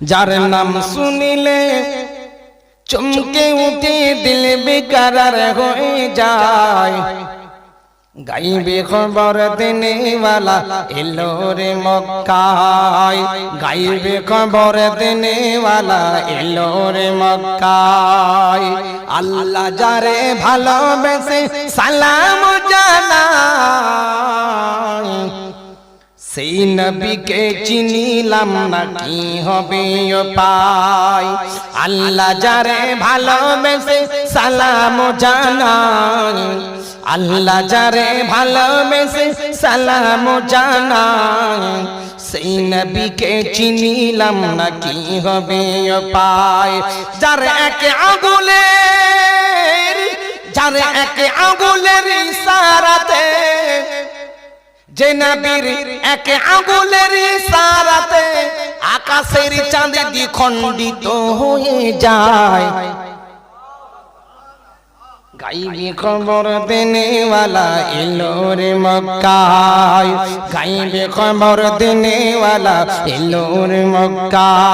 যার নাম শুনিলে চমকে উঠে দিল বেকার হয়ে যায়। গাইবে খবর দিনেওয়ালা এলো রে মক্কায়। গাইবে খবর দিনেওয়ালা এলো রে মক্কায়। আল্লাহ যারে ভালোবেসে সালাম সেই নবীকে চিনিলাম না, কি হবে পাই? আল্লাহ যারে ভালোবেসে সালাম জানাই আল্লাহ যারে ভালোবেসে সালাম জানাই সেই নবীকে চিনিলাম না, কি হবে পাই? যার এক আগুলের যার এক আগুলের ইশারাতে যে নবীর এক আঙ্গুলের সারাতে আকাশের চাঁদ দ্বিখণ্ডিত হয়ে যায়। গাইবি খবর দেনেওয়ালা এলো রে মক্কায়। গাইবি খবর দেনেওয়ালা এলো মক্কায়।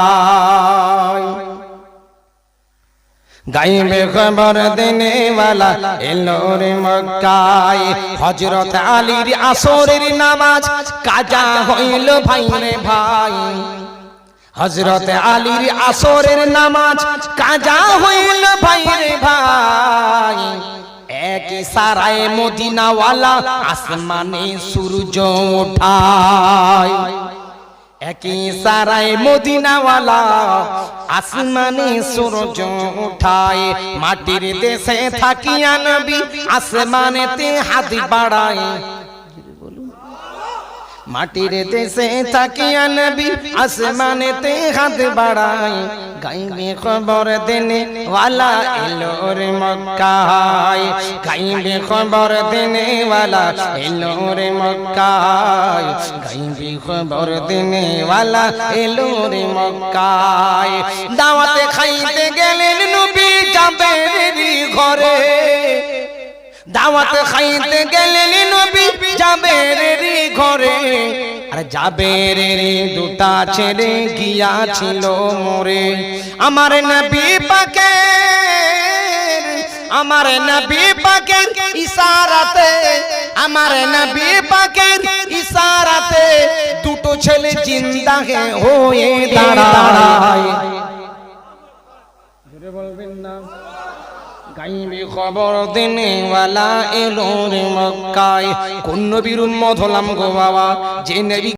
গাইবে খবর দেনে वाला এলো রে মক্কায়। হযরত আলীর আসরের নামাজ কাজা হইল ভাই রে ভাই। হযরত আলীর আসরের নামাজ কাজা হইল ভাই রে ভাই। এক সারায় মদিনাওয়ালা আসমানে সূর্য ওঠায়। একই সারাই মদিনাওয়ালা আসমানে সূর্য উঠায়, মাটির দেশে থাকিয়া নবী আসমানেতে হাত বাড়ায়। মাটির দেশে থাকিয়া নবী আসমানেতে হাত বাড়ায়। গাইবে খবর দেনে ওয়ালা এলো রে মক্কায়। গাইবে খবর দেনে ওয়ালা এলো রে মক্কায়। গাইবে খবর দেনে ওয়ালা এলো রে মক্কায়। দাওয়াতে খাইতে গেলেন নবী জাবের ঘরে। দাওয়াত খাইতে গেলেন নবী আর জাবের দুটা ছেড়ে গিয়াছিল মোরে। আমার নবী পাকে আমার নবী পাকের ইশারাতে, আমার নবী পাকের ইশারাতে দুটো ছেলে জিন্দা হয়ে দাঁড়ায়। বলবেন না। খবর দিনেওয়ালা এলো রে মক্কায়। কোন নবীর উম্মত হলাম গো বাবা, যে নবী